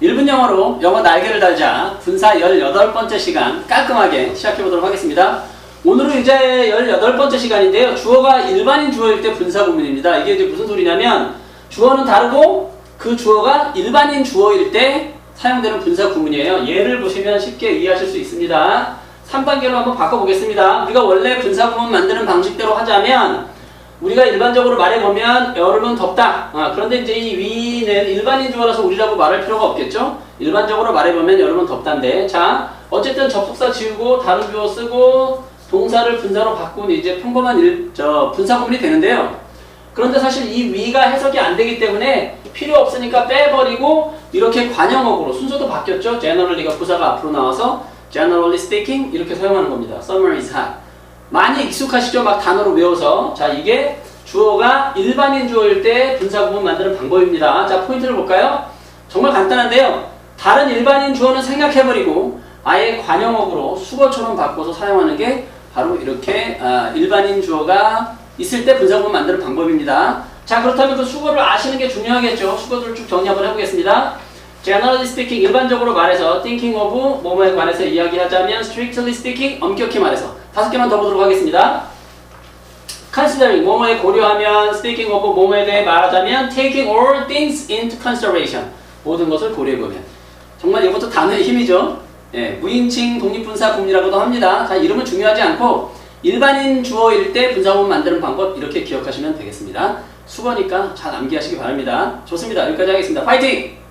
1분 영어로 영어 날개를 달자 분사 18번째 시간 깔끔하게 시작해 보도록 하겠습니다. 오늘은 이제 18번째 시간인데요. 주어가 일반인 주어일 때 분사 구문입니다. 이게 이제 무슨 소리냐면 주어는 다르고 그 주어가 일반인 주어일 때 사용되는 분사 구문이에요. 예를 보시면 쉽게 이해하실 수 있습니다. 3단계로 한번 바꿔보겠습니다. 우리가 원래 분사 구문 만드는 방식대로 하자면 우리가 일반적으로 말해보면 여름은 덥다. 아, 그런데 이제 이 위는 일반인 주어라서 우리라고 말할 필요가 없겠죠? 일반적으로 말해보면 여름은 덥단데. 자, 어쨌든 접속사 지우고 다른 주어 쓰고 동사를 분사로 바꾼 이제 평범한 일, 저 분사 구문이 되는데요. 그런데 사실 이 위가 해석이 안 되기 때문에 필요 없으니까 빼버리고 이렇게 관형어구로 순서도 바뀌었죠. generally가 부사가 앞으로 나와서 generally speaking 이렇게 사용하는 겁니다. summer is hot. 많이 익숙하시죠? 막 단어로 외워서. 자, 이게 주어가 일반인 주어일 때 분사 구문 만드는 방법입니다. 자, 포인트를 볼까요? 정말 간단한데요. 다른 일반인 주어는 생략해버리고 아예 관형어구로 수거처럼 바꿔서 사용하는 게 바로 이렇게 아, 일반인 주어가 있을 때 분사 구문 만드는 방법입니다. 자, 그렇다면 그 수거를 아시는 게 중요하겠죠? 수거들을 쭉 정리 한번 해보겠습니다. Generally speaking, 일반적으로 말해서 thinking of 뭐뭐에 관해서 이야기하자면 strictly speaking, 엄격히 말해서 다섯 개만 더 보도록 하겠습니다. considering, 뭐뭐에 고려하면 speaking of 뭐뭐에 대해 말하자면 taking all things into consideration, 모든 것을 고려해보면 정말 이것도 단어의 힘이죠. 예, 무인칭 독립분사 구문이라고도 합니다. 자, 이름은 중요하지 않고 일반인 주어일 때 분사구문 만드는 방법 이렇게 기억하시면 되겠습니다. 수거니까 잘 암기하시기 바랍니다. 좋습니다. 여기까지 하겠습니다. 파이팅!